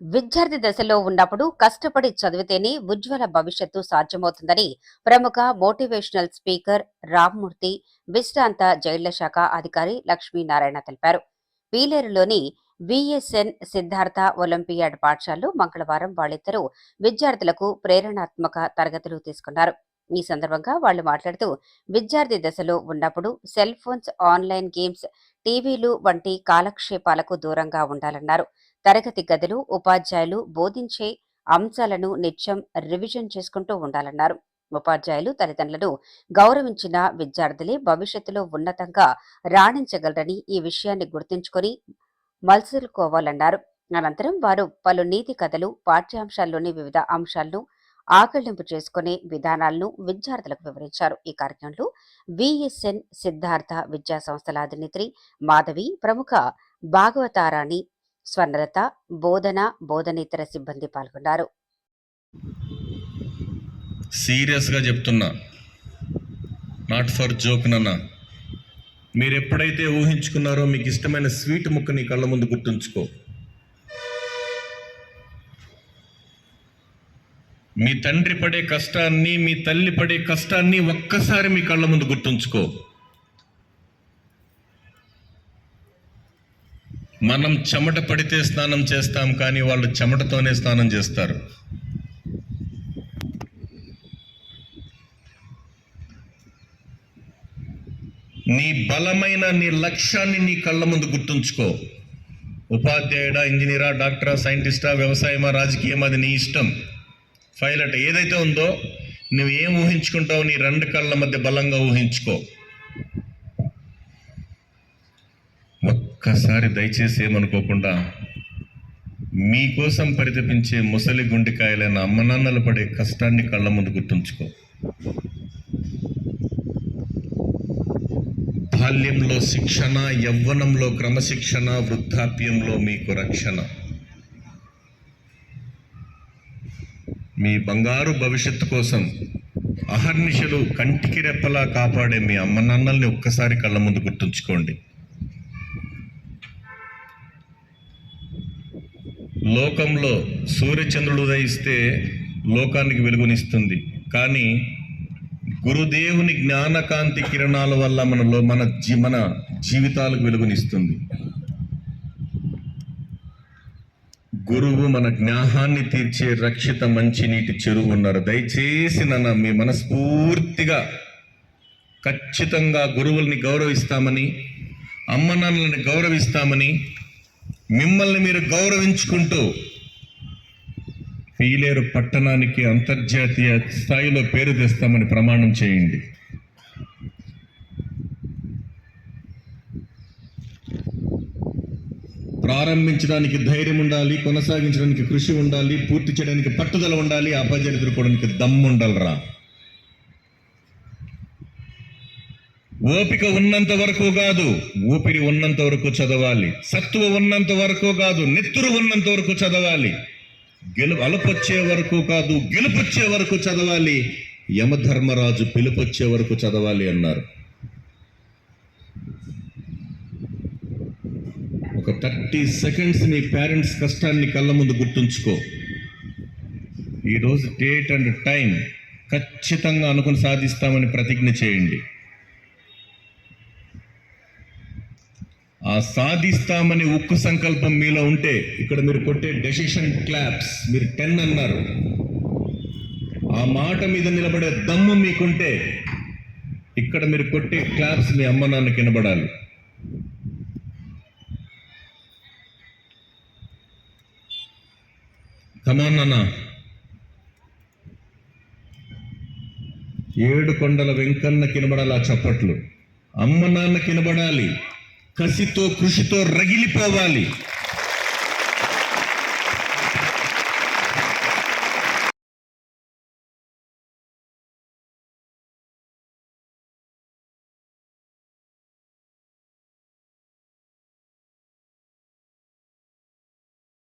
విద్యార్థి దశలో ఉన్నప్పుడు కష్టపడి చదివితేనే ఉజ్వల భవిష్యత్తు సాధ్యమవుతుందని ప్రముఖ మోటివేషనల్ స్పీకర్ రామ్మూర్తి విశ్రాంత జైళ్ళ శాఖ అధికారి లక్ష్మీనారాయణ తెలిపారు. పీలేరులోని విఎస్ఎన్ సిద్ధార్థ ఒలింపియాడ్ పాఠశాలలో మంగళవారం వాళ్ళిద్దరూ విద్యార్థులకు ప్రేరణాత్మక తరగతులు తీసుకున్నారు. ఈ సందర్భంగా వాళ్ళు మాట్లాడుతూ విద్యార్థి దశలో ఉన్నప్పుడు సెల్ ఫోన్స్ ఆన్లైన్ గేమ్స్ టీవీలు వంటి కాలక్షేపాలకు దూరంగా ఉండాలన్నారు. తరగతి గదులు ఉపాధ్యాయులు బోధించే అంశాలను నిత్యం రివిజన్ చేసుకుంటూ ఉండాలన్నారు. ఉపాధ్యాయులు తల్లిదండ్రులను గౌరవించిన విద్యార్థులే భవిష్యత్తులో ఉన్నతంగా రాణించగలరని ఈ విషయాన్ని గుర్తుంచుకొని మలుసుకోవాలన్నారు అనంతరం వారు పలు నీతి కథలు పాఠ్యాంశాల్లోని వివిధ అంశాలను ఆకళింపు చేసుకునే విధానాలను విద్యార్థులకు వివరించారు. ఈ కార్యక్రమంలో విఎస్ఎన్ సిద్ధార్థ విద్యా సంస్థల అధినేత్రి మాధవి ప్రముఖ భాగవతారాణి స్వర్ణలత బోధన బోధనేతర సిబ్బంది పాల్గొన్నారు. సీరియస్గా చెప్తున్నా. నాట్ ఫర్ జోక్ నన్న. మీరు ఎప్పుడైతే ఊహించుకున్నారో మీకు ఇష్టమైన స్వీట్ ముక్క నీ కళ్ళ ముందు గుర్తుంచుకో. మీ తండ్రి పడే కష్టాన్ని మీ తల్లి పడే కష్టాన్ని ఒక్కసారి మీ కళ్ళ ముందు గుర్తుంచుకో. మనం చెమట పడితే స్నానం చేస్తాం కానీ వాళ్ళు చెమటతోనే స్నానం చేస్తారు. నీ బలమైన నీ లక్ష్యాన్ని నీ కళ్ళ ముందు గుర్తుంచుకో. ఉపాధ్యాయుడా ఇంజనీరా డాక్టరా సైంటిస్టా వ్యవసాయమా రాజకీయమా అది నీ ఇష్టం. పైలట్ ఏదైతే ఉందో నువ్వు ఏం ఊహించుకుంటావు నీ రెండు కళ్ళ మధ్య బలంగా ఊహించుకో. ఒక్కసారి దయచేసి ఏమనుకోకుండా మీకోసం పరితపించే ముసలి గుండెకాయలైన అమ్మ నాన్నలు పడే కష్టాన్ని కళ్ళ ముందు గుర్తుంచుకో. బాల్యంలో శిక్షణ యవ్వనంలో క్రమశిక్షణ వృద్ధాప్యంలో మీకు రక్షణ. మీ బంగారు భవిష్యత్తు కోసం అహర్నిశలు కంటికి రెప్పలా కాపాడే మీ అమ్మ నాన్నల్ని ఒక్కసారి కళ్ళ ముందు గుర్తుంచుకోండి. లోకంలో సూర్యచంద్రుడు ఉదయిస్తే లోకానికి వెలుగునిస్తుంది. కానీ గురుదేవుని జ్ఞానకాంతి కిరణాల వల్ల మనలో మన జీ మన జీవితాలకు వెలుగునిస్తుంది. గురువు మన జ్ఞానాన్ని తీర్చే రక్షిత మంచినీటి చెరువు ఉన్నారు. దయచేసి నన్ను మీ మనస్ఫూర్తిగా ఖచ్చితంగా గురువుల్ని గౌరవిస్తామని అమ్మ నాన్నలని గౌరవిస్తామని మిమ్మల్ని మీరు గౌరవించుకుంటూ ఫీలేరు పట్టణానికి అంతర్జాతీయ స్థాయిలో పేరు తెస్తామని ప్రమాణం చేయండి. ప్రారంభించడానికి ధైర్యం ఉండాలి కొనసాగించడానికి కృషి ఉండాలి పూర్తి చేయడానికి పట్టుదల ఉండాలి అపజయం ఎదుర్కోవడానికి దమ్ము ఉండాలిరా ఓపిక ఉన్నంత వరకు కాదు ఊపిరి ఉన్నంత వరకు చదవాలి సత్తువ ఉన్నంత వరకు కాదు నెత్తురు ఉన్నంత వరకు చదవాలి. గెలు అలపొచ్చే వరకు కాదు గెలుపొచ్చే వరకు చదవాలి. యమధర్మరాజు పిలుపొచ్చే వరకు చదవాలి అన్నారు. ఒక థర్టీ సెకండ్స్ నీ పేరెంట్స్ కష్టాన్ని కళ్ళ ముందు గుర్తుంచుకో. ఈరోజు డేట్ అండ్ టైం ఖచ్చితంగా అనుకుని సాధిస్తామని ప్రతిజ్ఞ చేయండి. ఆ సాధిస్తామని ఉక్కు సంకల్పం మీలో ఉంటే ఇక్కడ మీరు కొట్టే డెసిషన్ క్లాప్స్ మీరు టెన్ అన్నారు. ఆ మాట మీద నిలబడే దమ్ము మీకుంటే ఇక్కడ మీరు కొట్టే క్లాప్స్ మీ అమ్మ నాన్న కనబడాలి కమాన్ నాన్న. ఏడు కొండల వెంకన్న కినబడాలి ఆ చప్పట్లు. అమ్మ నాన్న కినబడాలి కసితో కృషితో రగిలిపోవాలి.